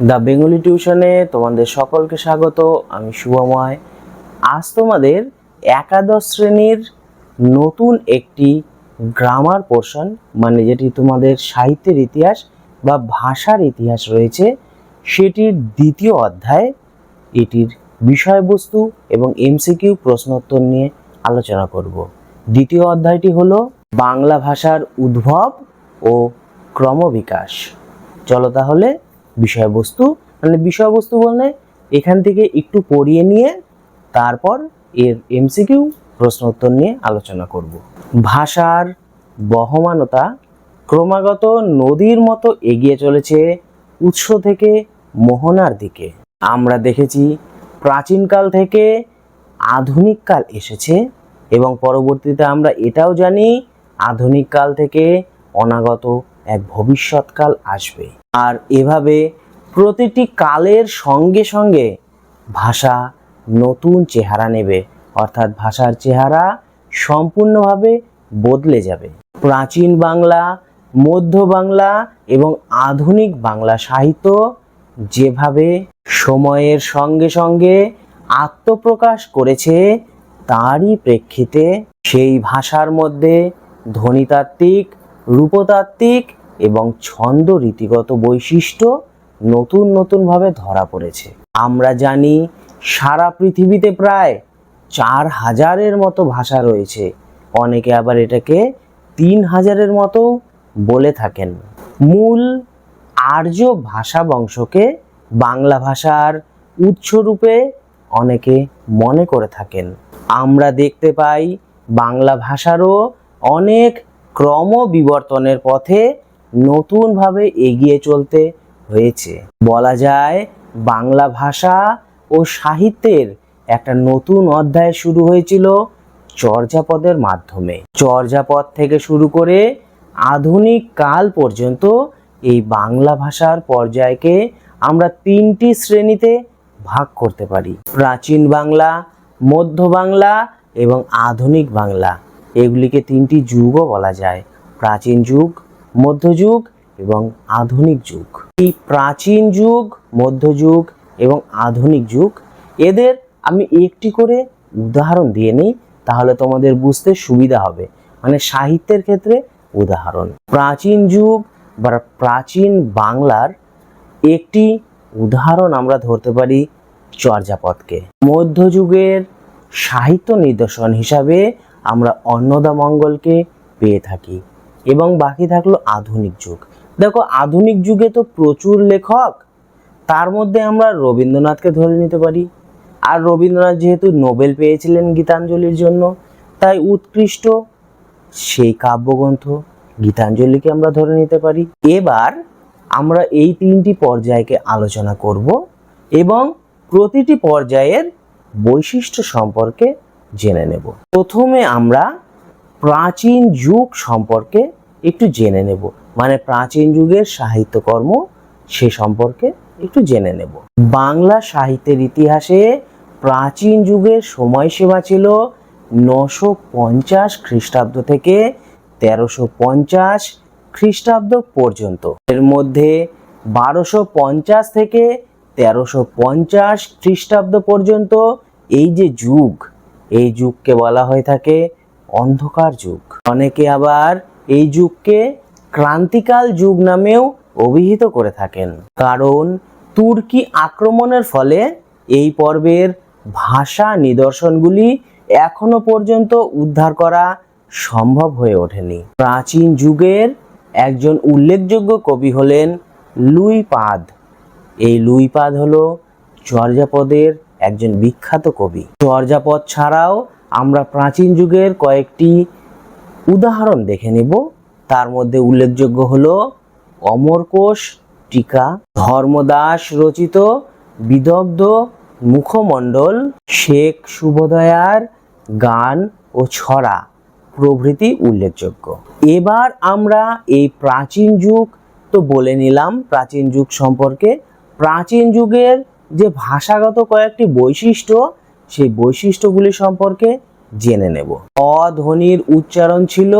The Bengali টিউশনে তোমাদের সকলকে স্বাগত, আমি শুভময় আজ তোমাদের একাদশ শ্রেণির নতুন একটি গ্রামার পোর্শন মানে যেটি তোমাদের সাহিত্যের ইতিহাস বা ভাষার ইতিহাস রয়েছে, সেটির দ্বিতীয় অধ্যায়, এটির বিষয়বস্তু এবং এমসিকিউ প্রশ্নোত্তর নিয়ে আলোচনা করব। দ্বিতীয় অধ্যায়টি হলো বাংলা ভাষার উদ্ভব ও ক্রমবিকাশ। চলো তাহলে বিষয়বস্তু মানে বিষয়বস্তু বলতে এখান থেকে একটু পড়িয়ে নিয়ে তারপর এর এমসিকিউ প্রশ্ন উত্তর নিয়ে আলোচনা করব। ভাষার বহমানতা ক্রমাগত নদীর মতো এগিয়ে চলেছে উৎস থেকে মোহনার দিকে। আমরা দেখেছি প্রাচীনকাল থেকে আধুনিক কাল এসেছে এবং পরবর্তীতে আমরা এটাও জানি আধুনিক কাল থেকে অনাগত এক ভবিষ্যৎকাল আসবে। আর এভাবে প্রতিটি কালের সঙ্গে সঙ্গে ভাষা নতুন চেহারা নেবে। অর্থাৎ ভাষার চেহারা সম্পূর্ণভাবে বদলে যাবে। প্রাচীন বাংলা, মধ্য বাংলা এবং আধুনিক বাংলা সাহিত্য যেভাবে সময়ের সঙ্গে সঙ্গে আত্মপ্রকাশ করেছে, তারই প্রেক্ষিতে সেই ভাষার মধ্যে ধ্বনিতাত্ত্বিক, রূপতাত্ত্বিক এবং ছন্দ রীতিগত বৈশিষ্ট্য নতুন নতুনভাবে ধরা পড়েছে। আমরা জানি সারা পৃথিবীতে প্রায় চার হাজারের মতো ভাষা রয়েছে। অনেকে আবার এটাকে তিন হাজারের মতো বলে থাকেন। মূল আর্য ভাষা বংশকে বাংলা ভাষার উৎসরূপে অনেকে মনে করে থাকেন। আমরা দেখতে পাই বাংলা ভাষারও অনেক ক্রম বিবর্তনের পথে নতুনভাবে এগিয়ে চলতে হয়েছে। বলা যায়, বাংলা ভাষা ও সাহিত্যের একটা নতুন অধ্যায় শুরু হয়েছিল চর্যাপদের মাধ্যমে। চর্যাপদ থেকে শুরু করে আধুনিক কাল পর্যন্ত এই বাংলা ভাষার পর্যায়কে আমরা তিনটি শ্রেণীতে ভাগ করতে পারি। প্রাচীন বাংলা, মধ্য বাংলা এবং আধুনিক বাংলা। এগুলিকে তিনটি যুগও বলা যায়। প্রাচীন যুগ মধ্যযুগ এবং আধুনিক যুগ। এই প্রাচীন যুগ, মধ্যযুগ এবং আধুনিক যুগ, এদের আমি একটি করে উদাহরণ দিয়ে নিই, তাহলে তোমাদের বুঝতে সুবিধা হবে। মানে সাহিত্যের ক্ষেত্রে উদাহরণ। প্রাচীন যুগ বা প্রাচীন বাংলার একটি উদাহরণ আমরা ধরতে পারি চর্যাপদকে। মধ্যযুগের সাহিত্য নিদর্শন হিসাবে আমরা অন্নদামঙ্গলকে পেয়ে থাকি। এবং বাকি থাকল আধুনিক যুগ। দেখো, আধুনিক যুগে তো প্রচুর লেখক, তার মধ্যে আমরা রবীন্দ্রনাথকে ধরে নিতে পারি। আর রবীন্দ্রনাথ যেহেতু নোবেল পেয়েছিলেন গীতাঞ্জলির জন্য, তাই উৎকৃষ্ট সেই কাব্যগ্রন্থ গীতাঞ্জলিকে আমরা ধরে নিতে পারি। এবার আমরা এই তিনটি পর্যায়কে আলোচনা করব এবং প্রতিটি পর্যায়ের বৈশিষ্ট্য সম্পর্কে জেনে নেব। প্রথমে আমরা প্রাচীন যুগ সম্পর্কে একটু জেনে নেব। মানে প্রাচীন যুগের সাহিত্যকর্ম সে সম্পর্কে একটু জেনে নেব। বাংলা সাহিত্যের ইতিহাসে প্রাচীন যুগের সময়সীমা ছিল নশো পঞ্চাশ খ্রিস্টাব্দ থেকে তেরোশো পঞ্চাশ খ্রিস্টাব্দ পর্যন্ত। এর মধ্যে বারোশো পঞ্চাশ থেকে তেরোশো পঞ্চাশ খ্রিস্টাব্দ পর্যন্ত এই যে যুগ, এই যুগকে বলা হয়ে থাকে অন্ধকার যুগ। অনেকে আবার এই যুগকে ক্রান্তিকাল যুগ নামেও অভিহিত করে থাকেন। কারণ তুর্কি আক্রমণের ফলে এই পর্বের ভাষা নিদর্শনগুলি এখনও পর্যন্ত উদ্ধার করা সম্ভব হয়ে ওঠেনি। প্রাচীন যুগের একজন উল্লেখযোগ্য কবি হলেন লুইপাদ এই লুইপাদ হলো চর্যাপদের একজন বিখ্যাত কবি। চর্যাপদ ছাড়াও আমরা প্রাচীন যুগের কয়েকটি উদাহরণ দেখে নেব। তার মধ্যে উল্লেখযোগ্য হলো অমরকোষ, টিকা, ধর্মদাস রচিত, বিদগ্ধ, মুখমণ্ডল, শেখ শুভদয়ার গান ও ছড়া প্রভৃতি উল্লেখযোগ্য। এবার আমরা এই প্রাচীন যুগ তো বলে নিলাম, প্রাচীন যুগ সম্পর্কে। প্রাচীন যুগের যে ভাষাগত কয়েকটি বৈশিষ্ট্য সেই বৈশিষ্ট্যগুলি সম্পর্কে জেনে নেব। অধ্বনির উচ্চারণ ছিল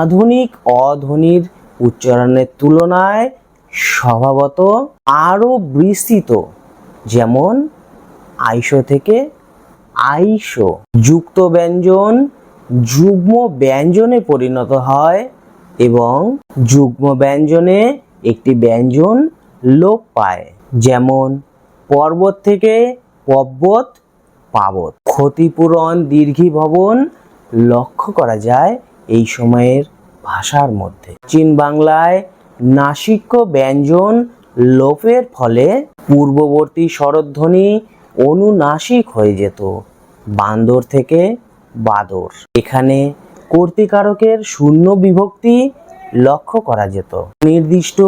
আধুনিক অধ্বনির উচ্চারণের তুলনায় স্বভাবত আরও বিস্তৃত, যেমন আইসো থেকে আইসো। যুক্ত ব্যঞ্জন যুগ্ম ব্যঞ্জনে পরিণত হয় এবং যুগ্ম ব্যঞ্জনে একটি ব্যঞ্জন লোপ পায়, যেমন পর্বত থেকে পর্বত পাবত। ক্ষতিপূরণ দীর্ঘী ভবন লক্ষ্য করা যায় এই সময়ের ভাষার মধ্যে। চীন বাংলায় নাসিক্য ব্যঞ্জন লোপের ফলে পূর্ববর্তী স্বরধ্বনি অনুনাসিক হয়ে যেত বান্দর থেকে বাদর। এখানে কর্তিকারকের শূন্য বিভক্তি লক্ষ্য করা যেত। নির্দিষ্ট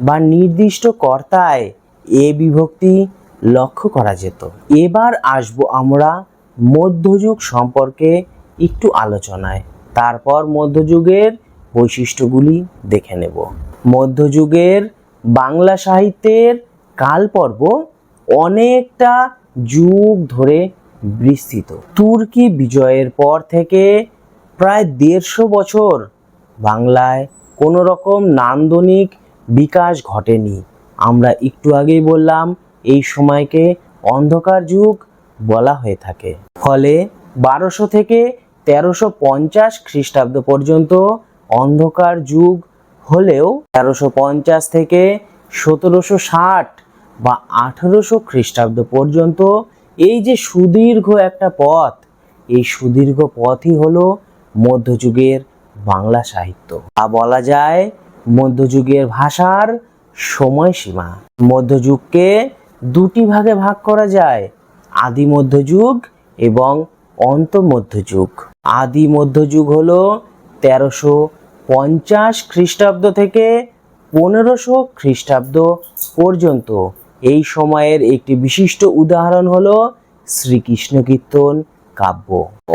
বা নির্দিষ্ট কর্তায় এ বিভক্তি লক্ষ্য করা যেত। এবার আসব আমরা মধ্যযুগ সম্পর্কে একটু আলোচনায়। তারপর মধ্যযুগের বৈশিষ্ট্যগুলি দেখে নেব। মধ্যযুগের বাংলা সাহিত্যের কালপর্ব অনেকটা যুগ ধরে বিস্তৃত। তুর্কি বিজয়ের পর থেকে প্রায় দেড়শো বছর বাংলায় কোনো রকম নান্দনিক বিকাশ ঘটেনি। আমরা একটু আগেই বললাম এই সময়কে অন্ধকার যুগ বলা হয়ে থাকে। ফলে বারোশো থেকে তেরোশো পঞ্চাশ খ্রিস্টাব্দ পর্যন্ত অন্ধকার যুগ হলেও তেরোশো পঞ্চাশ থেকে সতেরোশো ষাট বা আঠেরোশো খ্রিস্টাব্দ পর্যন্ত এই যে সুদীর্ঘ একটা পথ, এই সুদীর্ঘ পথই হলো মধ্যযুগের বাংলা সাহিত্য। তা বলা যায় মধ্যযুগের ভাষার সময়সীমা। মধ্যযুগকে দুটি ভাগে ভাগ করা যায়, আদি মধ্যযুগ এবং অন্ত মধ্যযুগ আদি মধ্যযুগ হলো তেরোশো পঞ্চাশ খ্রিস্টাব্দ থেকে পনেরোশো খ্রিস্টাব্দ পর্যন্ত। এই সময়ের একটি বিশিষ্ট উদাহরণ হল শ্রীকৃষ্ণ কীর্তন কাব্য।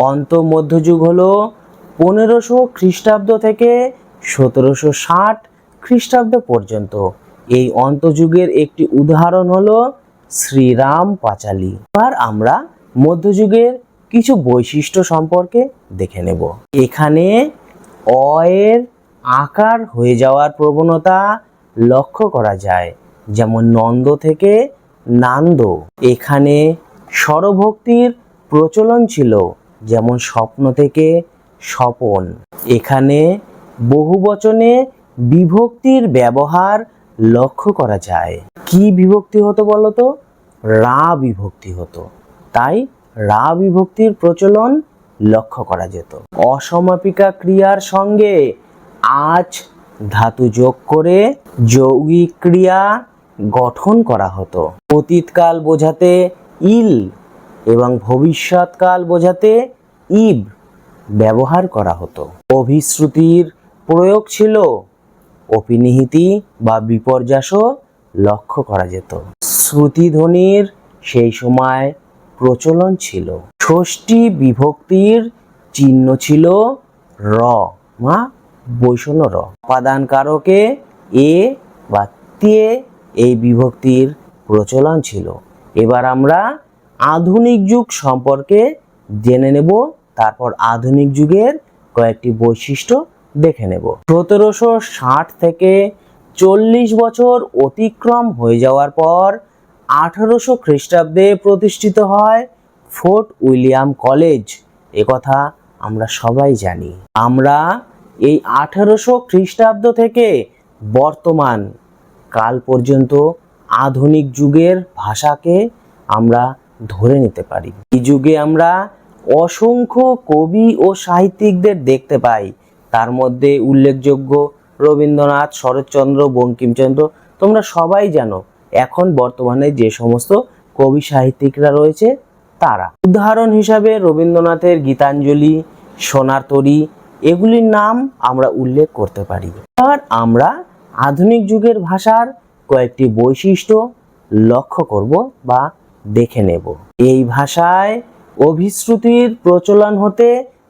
অন্ত মধ্যযুগ হলো পনেরোশো খ্রিস্টাব্দ থেকে সতেরোশো ষাট খ্রিস্টাব্দ পর্যন্ত। এই অন্তযুগের একটি উদাহরণ হলো শ্রীরাম পাঁচালী। এবার আমরা মধ্যযুগের কিছু বৈশিষ্ট্য সম্পর্কে দেখে নেব। এখানে অ এর আকার হয়ে যাওয়ার প্রবণতা লক্ষ্য করা যায়, যেমন নন্দ থেকে নান্দ। এখানে স্বরভক্তির প্রচলন ছিল, যেমন স্বপ্ন থেকে স্বপন। এখানে বহুবচনে বিভক্তির ব্যবহার লক্ষ্য করা যায়। কি বিভক্তি হতো বলতো? রা বিভক্তি হতো। তাই রা বিভক্তির প্রচলন লক্ষ্য করা যেত। অসমাপিকা ক্রিয়ার সঙ্গে আজ ধাতু যোগ করে যৌগিক ক্রিয়া গঠন করা হতো। অতীতকাল বোঝাতে ইল এবং ভবিষ্যৎকাল বোঝাতে ইব ব্যবহার করা হতো। অভিশ্রুতির প্রয়োগ ছিল অপিনিহিতি বা বিপর্যাসও লক্ষ্য করা যেত। শ্রুতিধ্বনির সেই সময় প্রচলন ছিল। ষষ্ঠী বিভক্তির চিহ্ন ছিল র, মা বৈষণ্য র। উপাদান কারকে এ বা তে এই বিভক্তির প্রচলন ছিল। এবার আমরা আধুনিক যুগ সম্পর্কে জেনে নেব, তারপর আধুনিক যুগের কয়েকটি বৈশিষ্ট্য দেখে নেব। সতেরোশো ষাট থেকে চল্লিশ বছর অতিক্রম হয়ে যাওয়ার পর আঠারোশো খ্রিস্টাব্দে প্রতিষ্ঠিত হয় ফোর্ট উইলিয়াম কলেজ। একথা আমরা সবাই জানি। আমরা এই আঠারোশো খ্রিস্টাব্দ থেকে বর্তমান কাল পর্যন্ত আধুনিক যুগের ভাষাকে আমরা ধরে নিতে পারি। এই যুগে আমরা অসংখ্য কবি ও সাহিত্যিকদের দেখতে পাই। তার মধ্যে উল্লেখযোগ্য রবীন্দ্রনাথ, শরৎচন্দ্র, বঙ্কিমচন্দ্র, তোমরা সবাই জানো এখন বর্তমানে যে সমস্ত কবি সাহিত্যিকরা রয়েছে তারা। উদাহরণ হিসাবে রবীন্দ্রনাথের গীতাঞ্জলি, সোনার তরী, এগুলির নাম আমরা উল্লেখ করতে পারি। আর আমরা আধুনিক যুগের ভাষার কয়েকটি বৈশিষ্ট্য লক্ষ্য করব বা দেখে নেব। এই ভাষায় অভিশ্রুতির প্রচলন হতে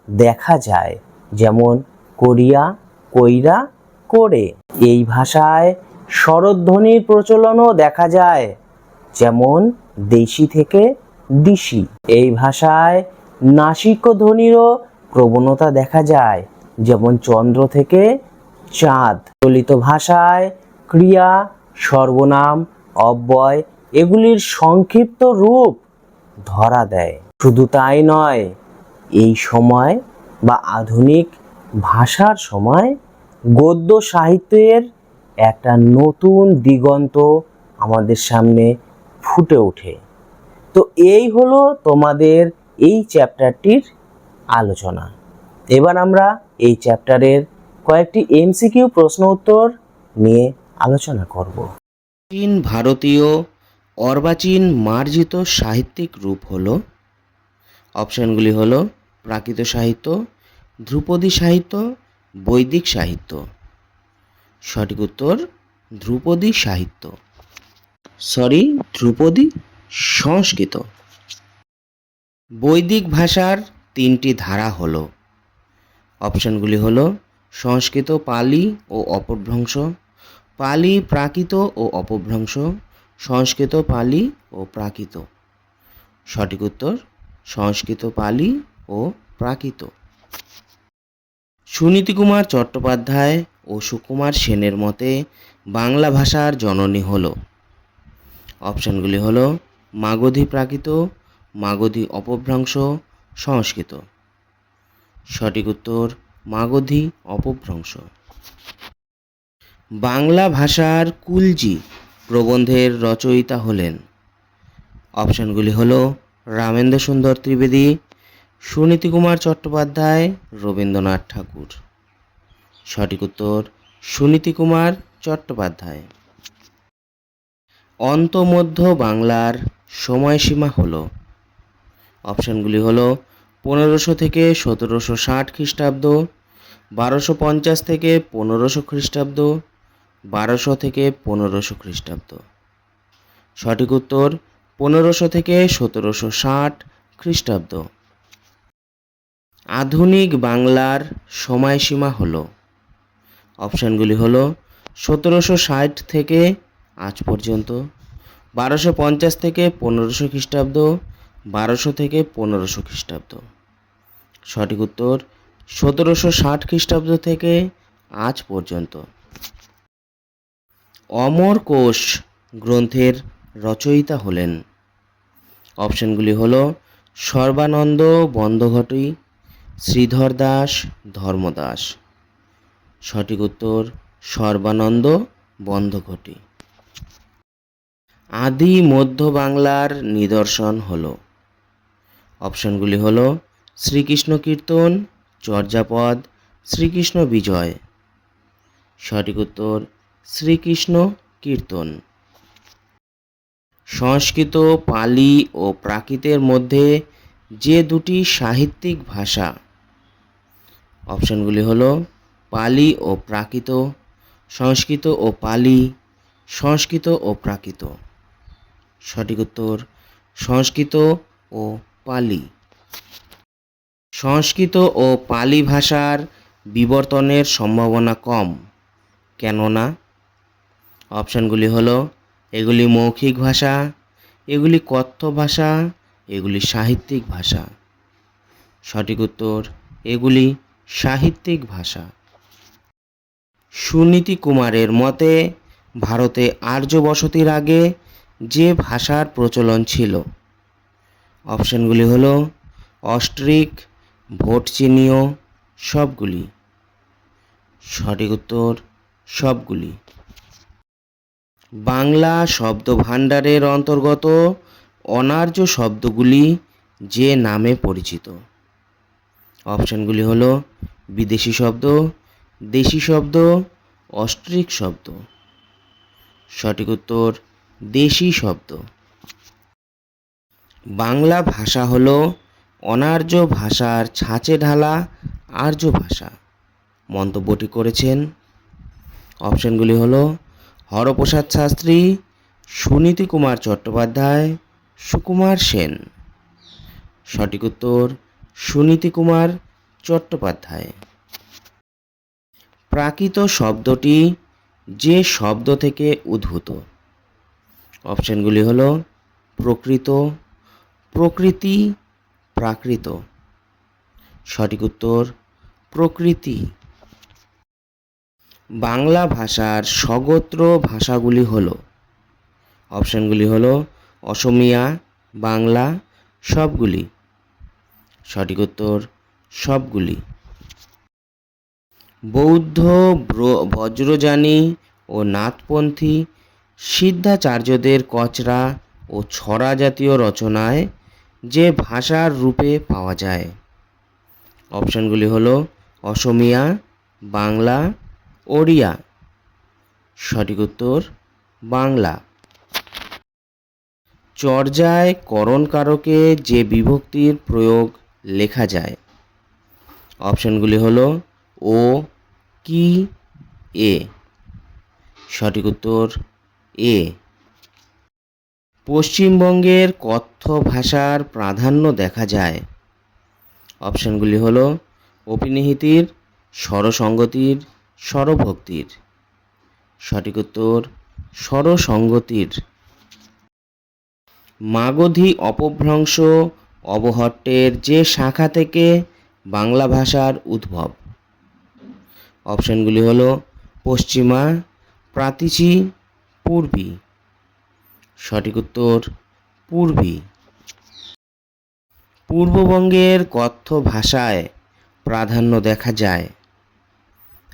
দেখা যায়, যেমন কোরিয়া কইরা করে। এই ভাষায় স্বরধ্বনির প্রচলনও দেখা যায়, যেমন দেশি থেকে দিশি। এই ভাষায় নাসিক্য ধ্বনিরও প্রবণতা দেখা যায়, যেমন চন্দ্র থেকে চাঁদ। চলিত ভাষায় ক্রিয়া, সর্বনাম, অব্যয় এগুলির সংক্ষিপ্ত রূপ ধরা দেয়। শুধু তাই নয়, এই সময় বা আধুনিক ভাষার সময় গদ্য সাহিত্যের একটা নতুন দিগন্ত আমাদের সামনে ফুটে ওঠে। তো এই হলো তোমাদের এই চ্যাপ্টারটির আলোচনা। এবার আমরা এই চ্যাপ্টারের কয়েকটি এমসিকিউ প্রশ্ন উত্তর নিয়ে আলোচনা করব। চীন ভারতীয় অর্বাচীন মার্জিত সাহিত্যিক রূপ হলো। অপশানগুলি হলো প্রাকৃত সাহিত্য ধ্রুপদী সাহিত্য, বৈদিক সাহিত্য। সঠিক উত্তর, ধ্রুপদী সাহিত্য। সরি ধ্রুপদী সংস্কৃত। বৈদিক ভাষার তিনটি ধারা হলো, অপশানগুলি হলো, সংস্কৃত, পালি ও অপভ্রংশ, পালি প্রাকৃত ও অপভ্রংশ, সংস্কৃত, পালি ও প্রাকৃত। সঠিক উত্তর, সংস্কৃত, পালি ও প্রাকৃত। সুনীতি কুমার চট্টোপাধ্যায় ও সুকুমার সেনের মতে বাংলা ভাষার জননী হল। অপশানগুলি হল মাগধী প্রাকৃত, মাগধী অপভ্রংশ, সংস্কৃত। সঠিক উত্তর, মাগধী অপভ্রংশ। বাংলা ভাষার কুলজি প্রবন্ধের রচয়িতা হলেন। অপশানগুলি হল রামেন্দ্র সুন্দর ত্রিবেদী সুনীতি কুমার চট্টোপাধ্যায়, রবীন্দ্রনাথ ঠাকুর। সঠিক উত্তর সুনীতি কুমার চট্টোপাধ্যায়। অন্তমধ্য বাংলার সময়সীমা হল। অপশানগুলি হল পনেরোশো থেকে সতেরোশো ষাট খ্রিস্টাব্দ, বারোশো পঞ্চাশ থেকে পনেরোশো খ্রিস্টাব্দ, বারোশো থেকে পনেরোশো খ্রিস্টাব্দ। সঠিক উত্তর, পনেরোশো থেকে সতেরোশো ষাট খ্রিস্টাব্দ। আধুনিক বাংলার সময়সীমা হলো। অপশানগুলি হলো সতেরোশো ষাট থেকে আজ পর্যন্ত, বারোশো পঞ্চাশ থেকে পনেরোশো খ্রিস্টাব্দ, বারোশো থেকে পনেরোশো খ্রিস্টাব্দ। সঠিক উত্তর সতেরোশো ষাট খ্রিস্টাব্দ থেকে আজ পর্যন্ত। অমর কোষ গ্রন্থের রচয়িতা হলেন। অপশানগুলি হল সর্বানন্দ বন্দ্যোঘটি শ্রীধর দাস, ধর্মদাস। সঠিক উত্তর, সর্বানন্দ বন্দ্যোঘটি আদি মধ্য বাংলার নিদর্শন হল। অপশনগুলি হল, শ্রীকৃষ্ণ কীর্তন, চর্যাপদ, শ্রীকৃষ্ণ বিজয়। সঠিক উত্তর, শ্রীকৃষ্ণ কীর্তন। সংস্কৃত, পালি ও প্রাকৃতের মধ্যে যে দুটি সাহিত্যিক ভাষা অপশানগুলি হলো পালি ও প্রাকৃত, সংস্কৃত ও পালি, সংস্কৃত ও প্রাকৃত। সঠিক উত্তর, সংস্কৃত ও পালি। সংস্কৃত ও পালি ভাষার বিবর্তনের সম্ভাবনা কম। কেননা? অপশানগুলি হলো, এগুলি মৌখিক ভাষা, এগুলি কথ্য ভাষা, এগুলি সাহিত্যিক ভাষা। সঠিক উত্তর, এগুলি সাহিত্যিক ভাষা। সুনীতি কুমারের মতে, ভারতে আর্য বসতির আগে যে ভাষার প্রচলন ছিল। অপশানগুলি হলো অস্ট্রিক ভোটচিনীয় সবগুলি। সঠিক উত্তর সবগুলি। বাংলা শব্দ ভাণ্ডারের অন্তর্গত অনার্য শব্দগুলি যে নামে পরিচিত। অপশানগুলি হলো বিদেশি শব্দ, দেশি শব্দ, অস্ট্রিক শব্দ। সঠিক উত্তর, দেশি শব্দ। বাংলা ভাষা হলো অনার্য ভাষার ছাঁচে ঢালা আর্য ভাষা। মন্তব্যটি করেছেন অপশানগুলি হলো হরপ্রসাদ শাস্ত্রী, সুনীতি কুমার চট্টোপাধ্যায়, সুকুমার সেন। সঠিক উত্তর সুনীতি কুমার চট্টোপাধ্যায়। প্রাকৃত শব্দটি যে শব্দ থেকে উদ্ভূত। অপশানগুলি হল প্রকৃত, প্রকৃতি, প্রাকৃত। সঠিক উত্তর, প্রকৃতি। বাংলা ভাষার স্বগোত্র ভাষাগুলি হল, অপশানগুলি হল অসমিয়া, বাংলা, সবগুলি। সঠিক উত্তর সবগুলি। বৌদ্ধ বজ্রযানী ও নাথপন্থী সিদ্ধাচার্যদের কচরা ও ছড়া জাতীয় রচনায় যে ভাষার রূপে পাওয়া যায়। অপশানগুলি হলো অসমিয়া, বাংলা, ওড়িয়া। সঠিক উত্তর বাংলা। চর্যায় করণকারকে যে বিভক্তির প্রয়োগ লেখা যায়। অপশানগুলি হলো ও, কি, এ। সঠিক উত্তর, এ। পশ্চিমবঙ্গের কথ্য ভাষার প্রাধান্য দেখা যায়। অপশানগুলি হলো অপিনিহিতির স্বরসঙ্গতির, স্বরভক্তির। সঠিক উত্তর, স্বরসঙ্গতির। মাগধী অপভ্রংশ অবহট্টের যে শাখা থেকে বাংলা ভাষার উদ্ভব। অপশানগুলি হলো পশ্চিমা, প্রাতিচী, পূর্বী। সঠিক উত্তর, পূর্বী। পূর্ববঙ্গের কথ্য ভাষায় প্রাধান্য দেখা যায়।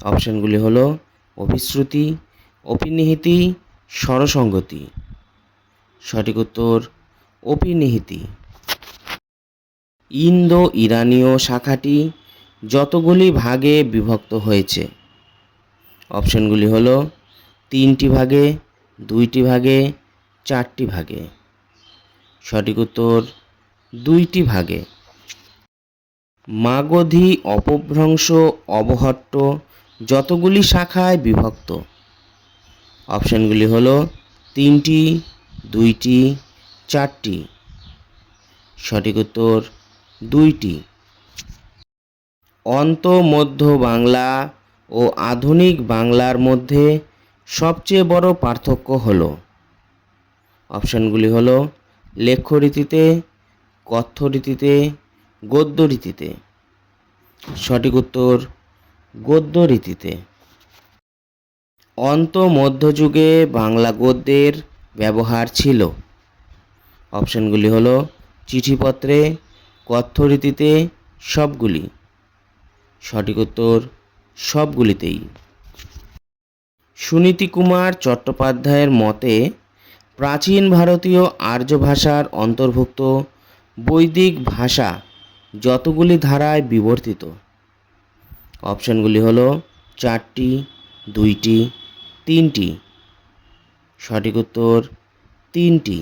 অপশানগুলি হল অভিশ্রুতি, অপিনিহিতি, স্বরসঙ্গতি। সঠিক উত্তর, অপিনিহিতি। ইন্দো ইরানীয় শাখাটি যতগুলি ভাগে বিভক্ত হয়েছে। অপশানগুলি হল তিনটি ভাগে, দুইটি ভাগে, চারটি ভাগে। সঠিক উত্তর, দুইটি ভাগে। মাগধী অপভ্রংশ অবহট্ট যতগুলি শাখায় বিভক্ত। অপশানগুলি হল তিনটি, দুইটি, চারটি। সঠিক উত্তর দুইটি। অন্ত মধ্য বাংলা ও আধুনিক বাংলার মধ্যে সবচেয়ে বড় পার্থক্য হলো, অপশানগুলি হলো লেখ্য রীতিতে কথ্য রীতিতে গদ্য রীতিতে সঠিক উত্তর গদ্য রীতিতে অন্ত মধ্যযুগে বাংলা গদ্যের ব্যবহার ছিল। অপশানগুলি হলো চিঠিপত্রে কথ্য রীতিতে সবগুলি। সঠিক উত্তর সবগুলিতেই। সুনীতি কুমার চট্টোপাধ্যায়ের মতে, প্রাচীন ভারতীয় আর্য ভাষার অন্তর্ভুক্ত বৈদিক ভাষা যতগুলি ধারায় বিবর্তিত। অপশানগুলি হলো চারটি, দুইটি, তিনটি। সঠিক উত্তর তিনটি।